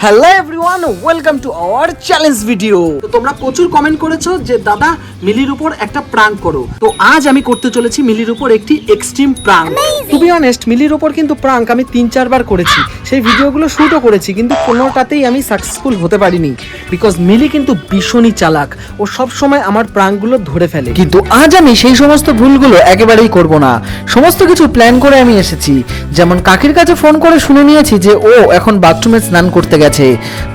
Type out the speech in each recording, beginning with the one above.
Hello Everyone welcome to our challenge video তো তোমরা প্রচুর কমেন্ট করেছ যে দাদা মিলির উপর একটা প্রাঙ্ক করো। তো আজ আমি করতে চলেছি মিলির উপর একটি extreme prank to be honest মিলির উপর কিন্তু প্রাঙ্ক আমি তিন চারবার করেছি। সেই ভিডিওগুলো শুটও করেছি কিন্তু কোনোটাতেই আমি সাকসেসফুল হতে পারিনি। বিকজ মিলি কিন্তু ভীষণই চালাক। ও সব সময় আমার প্রাঙ্কগুলো ধরে ফেলে। কিন্তু আজ আমি সেই সমস্ত ভুলগুলো একেবারেই করব না। সমস্ত কিছু প্ল্যান করে আমি এসেছি। যেমন কাকির কাছে ফোন করে শুনে নিয়েছি যে ও এখন বাথরুমে স্নান করতে গেছে।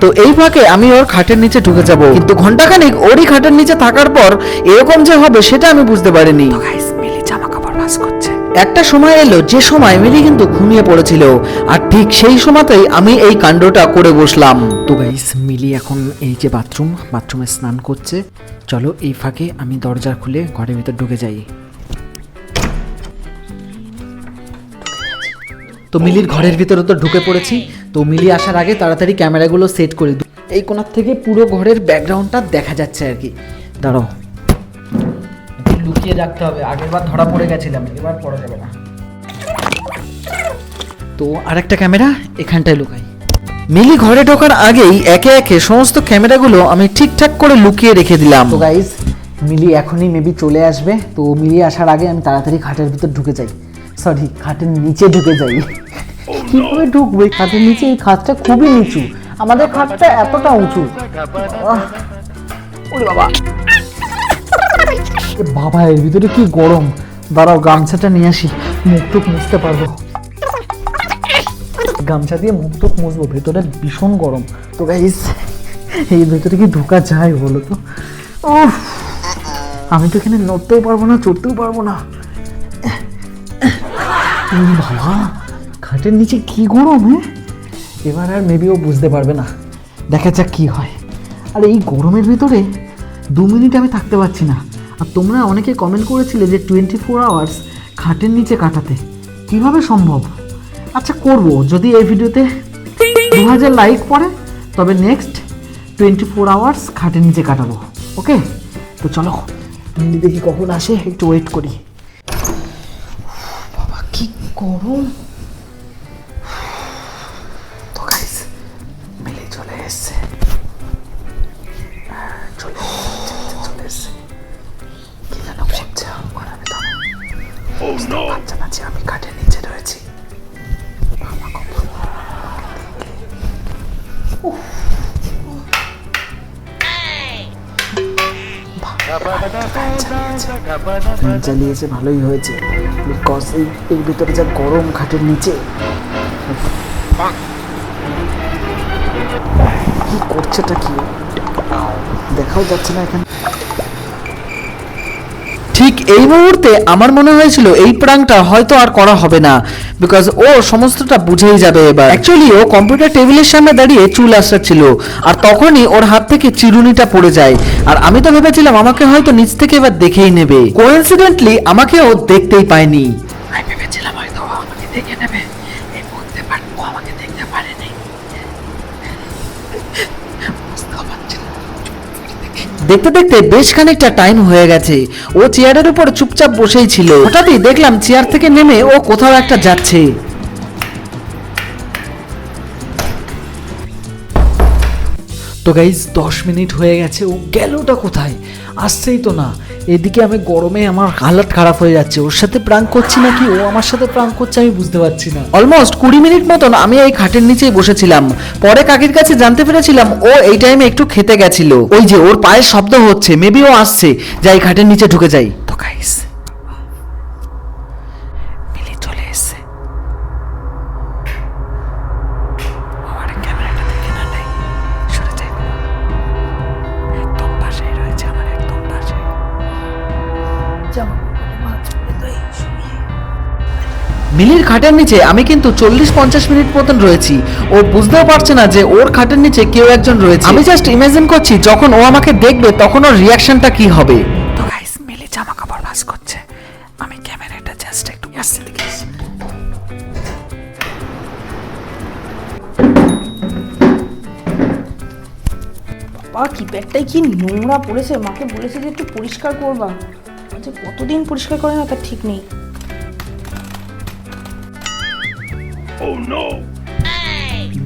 তো এই ফাঁকে আমি ওর খাটের নিচে ঢুকে যাব। কিন্তু ঘন্টাখানিক ওরই খাটের নিচে থাকার পর এরকম যে হবে সেটা আমি বুঝতে পারিনি। জামা কাপড় ভাস করছে। একটা সময় এলো যে সময় মিলি কিন্তু ঘুমিয়ে পড়েছিল। আর ঠিক সেই সময়তেই আমি এই কাণ্ডটা করে বসলাম। তো গাইস মিলি এখন এই যে বাথরুম বাথরুমে স্নান করছে। চলো এই ফাঁকে আমি দরজা খুলে ঘরের ভিতর ঢুকে যাই। তো মিলির ঘরের ভিতরে তো ঢুকে পড়েছি। তো মিলি আসার আগে তাড়াতাড়ি ক্যামেরাগুলো সেট করে দিই এই কোনার থেকে পুরো ঘরের ব্যাকগ্রাউন্ডটা দেখা যাচ্ছে আর কি। দাঁড়াও। লুকিয়ে রাখতে হবে। আগেরবার ধরা পড়ে গেছিলাম, এবার পড়া যাবে না। তো আরেকটা ক্যামেরা এখানটায় লুকাই। মিলি ঘরে ঢোকার আগেই একে একে সমস্ত ক্যামেরাগুলো আমি ঠিকঠাক করে লুকিয়ে রেখে দিলাম। তো গাইজ মিলি এখনই মেবি চলে আসবে। তো মিলি আসার আগে আমি তাড়াতাড়ি খাটের ভিতর ঢুকে যাই। সরি, খাটের নিচে ঢুকে যাই। কীভাবে ঢুকবো? এই খাটের নিচে, এই খাটটা খুবই নিচু আমাদের খাটটা এতটা উঁচু। বাবা। এর ভিতরে কি গরম? দাঁড়াও, গামছাটা নিয়ে আসি। মুখ টুক মুছতে পারব। গামছা দিয়ে মুখ টুক মুছবো। ভেতরে ভীষণ গরম। তো গাইস এই ভেতরে কি ঢোকা যায় বলো তো? আমি তো এখানে নড়তেও পারব না, চড়তেও পারব না। বাবা, খাটের নিচে কি গরম হ্যাঁ? এবার আর মেবি ও বুঝতে পারবে না। দেখা যাক কি হয়। আর এই গরমের ভিতরে দু মিনিট আমি থাকতে পারছি না। আর তোমরা অনেকে কমেন্ট করেছিলে যে টোয়েন্টি ফোর আওয়ার্স খাটের নিচে কাটাতে। কীভাবে সম্ভব? আচ্ছা করব। যদি এই ভিডিওতে দু হাজার লাইক পড়ে, তবে নেক্সট টোয়েন্টি ফোর আওয়ার্স খাটের নিচে কাটাবো। ওকে তো চলো, দেখি কখন আসে। একটু ওয়েট করি। কি গরম তো গাইস মিলি চলে এসছে চলে এসছে, চলে এসছে কি যেন করছে ঘরের ভেতরে বুঝতে পারছে না যে আমি কাঠের নিচে রয়েছি ফ্যান চালিয়েছে ভালোই হয়েছে। বিকজ এই এর ভিতরে যা গরম খাটের নিচে। কি করছেটা কি? দেখাও যাচ্ছে না এখানে। এই মুহূর্তে আমার মনে হয়েছিল এই প্রাংটা হয়তো আর করা হবে না বিকজ ও সমস্তটা বুঝেই যাবে এবার। অ্যাকচুয়ালি ও কম্পিউটার টেবিলের সামনে দাঁড়িয়ে চুল আসাচ্ছিল আর তখনই ওর হাত থেকে চিরুনিটা পড়ে যায়। আর আমি তো ভেবেছিলাম আমাকে হয়তো নিচ থেকে এবার দেখেই নেবে। কোইন্সিডেন্টলি আমাকে ও দেখতেই পায়নি। আমি ভেবেছিলাম হয়তো ও আমাকে দেখে নেবে এই মুহূর্তে বাট ও আমাকে দেখতে পারেনি বুঝতেও পারছি না। দেখতে দেখতে বেশ খানিকটা টাইম হয়ে গেছে। ও চেয়ারের উপর চুপচাপ বসেই ছিল। হঠাৎই দেখলাম চেয়ার থেকে নেমে ও কোথাও একটা যাচ্ছে। তো গাইজ দশ মিনিট হয়ে গেছে, ও গেলটা কোথায়? আসছেই তো না। এদিকে আমি গরমে আমার হালাত খারাপ হয়ে যাচ্ছে। ওর সাথে প্রাঙ্ক করছি নাকি? ও আমার সাথে প্রাঙ্ক করছে, আমি বুঝতে পারছি না। অলমোস্ট কুড়ি মিনিট মতন আমি এই খাটের নিচেই বসেছিলাম। পরে কাকির কাছে জানতে পেরেছিলাম, ও এই টাইমে একটু খেতে গেছিল। ওই যে, ওর পায়ের শব্দ হচ্ছে মেবি ও আসছে। যাই, খাটের নিচে ঢুকে যাই। তো গাইস মিলির খাটের নিচে আমি কিন্তু চল্লিশ পঞ্চাশ মিনিট মতন রয়েছি। ও বুঝতেও পারছে না যে ওর খাটের নিচে কেউ একজন রয়েছে। আমি জাস্ট ইমাজিন করছি, যখন ও আমাকে দেখবে, তখন ওর রিয়াকশনটা কি হবে? তো গাইস মিলি জামা কাপড় ভাস করছে। আমি ক্যামেরাটা জাস্ট একটু আসছে দিকে বাবা কিপ্যাডটাই কি নোংরা পড়েছে? মাকে বলেছে যে একটু পরিষ্কার করবা। আচ্ছা কতদিন পরিষ্কার করে না? তার ঠিক নেই। Oh no!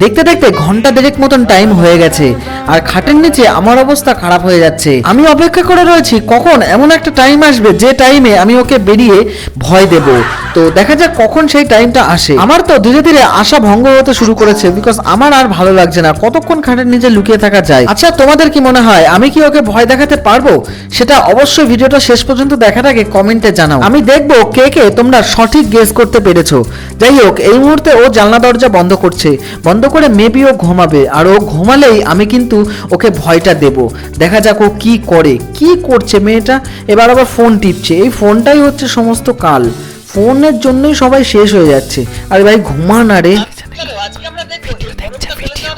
দেখতে দেখতে ঘণ্টা দেড়েক মতন টাইম হয়ে গেছে, আর খাটের নিচে আমার অবস্থা খারাপ হয়ে যাচ্ছে। আমি অপেক্ষা করে রয়েছি কখন এমন একটা টাইম আসবে যে টাইমে আমি ওকে বেরিয়ে ভয় দেব। তো দেখা যাক কখন সেই টাইমটা আসে। আমার তো ধীরে ধীরে আশা ভঙ্গ হতে শুরু করেছে বিকজ আমার আর ভালো লাগছে না। কতক্ষণ খাটের নিচে লুকিয়ে থাকা যায়? আচ্ছা তোমাদের কি মনে হয় আমি কি ওকে ভয় দেখাতে পারব? সেটা অবশ্যই ভিডিওটা শেষ পর্যন্ত দেখার আগে কমেন্টে জানাও। আমি দেখব কে কে তোমরা সঠিক গেস করতে পেরেছ। যাই হোক, এই মুহূর্তে ও জানলা দরজা বন্ধ করছে। বন্ধ করে মেবি ও ঘুমাবে আর ও ঘুমালেই আমি কিন্তু ওকে ভয়টা দেব। দেখা যাক ও কি করে কি করছে মেয়েটা? এবার আবার ফোন টিপছে। এই ফোনটাই হচ্ছে সমস্ত কাল। ফোনের জন্যই সবাই শেষ হয়ে যাচ্ছে। আরে ভাই ঘুমা আরে রে। আজকে আমরা দেখব। দেখছে ভিডিও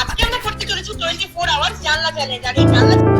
আজকে আমরা করতে চলেছি টোয়েন্টি ফোর আওয়ার্স জানলা চ্যালেঞ্জ। আর এই জানলা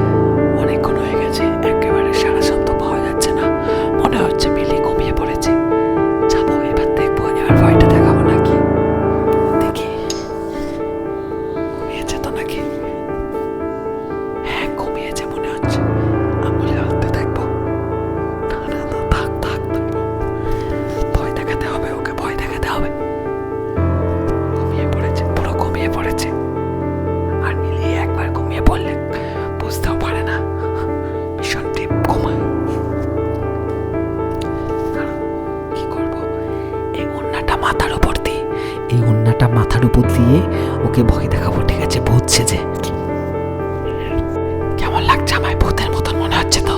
উপর দিয়ে ওকে ভয় দেখাবো, ঠিক আছে? ভূত কেমন লাগছে আমায়? ভূতের মতন মনে হচ্ছে তো?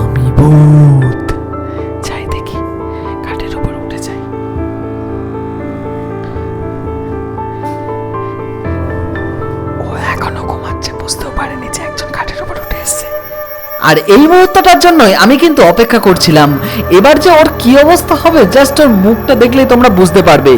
আমি ভূত। যাই দেখি, কাঠের উপর উঠে যাই। ও এখনও ঘুমাচ্ছে, বুঝতেও পারেনি যে একজন খাটের উপর উঠে এসেছে। আর এই মুহূর্তটার জন্যই আমি কিন্তু অপেক্ষা করছিলাম। এবার যে ওর কি অবস্থা হবে, জাস্ট ওর মুখটা দেখলেই তোমরা বুঝতে পারবে।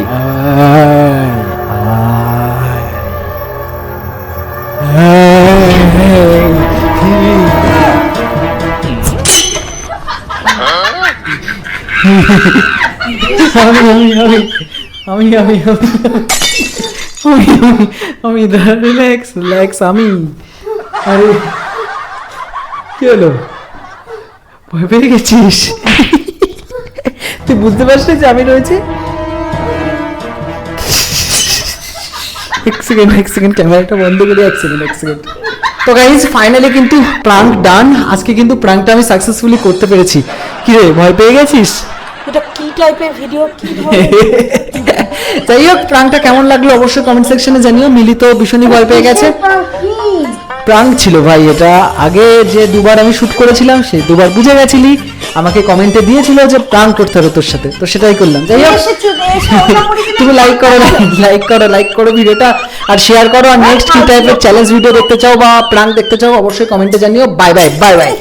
আমি আমি আমি আমি আমি আমি আমি রিল্যাক্স রিল্যাক্স আমি আরে কি হলো ভয় পেয়ে গেছিস তুই বুঝতে পারছিস যে আমি রয়েছি এক সেকেন্ড এক সেকেন্ড ক্যামেরাটা বন্ধ করে এক সেকেন্ড এক সেকেন্ড তো গাইজ ফাইনালি কিন্তু প্রাঙ্ক ডান আজকে কিন্তু প্রাঙ্কটা আমি সাকসেসফুলি করতে পেরেছি। কি রে ভয় পেয়ে গেছিস? এটা কি টাইপের ভিডিও কি যাই হোক প্রাঙ্কটা কেমন লাগল অবশ্যই কমেন্ট সেকশনে জানিও। মিলি তো ভীষণই ভয় পেয়ে গেছে। প্রাঙ্ক ছিল ভাই এটা আগে যে দুবার আমি শ্যুট করেছিলাম সে দুবার বুঝে গেছিলি। আমাকে কমেন্টে দিয়েছিল যে প্রাঙ্ক করতে হবে তোর সাথে তো সেটাই করলাম। যাই হোক তুমি লাইক করো লাইক করো লাইক করো ভিডিওটা আর শেয়ার করো আর নেক্সট কি টাইপের চ্যালেঞ্জ ভিডিও দেখতে চাও বা প্রাঙ্ক দেখতে চাও অবশ্যই কমেন্টে জানিও। Bye bye bye bye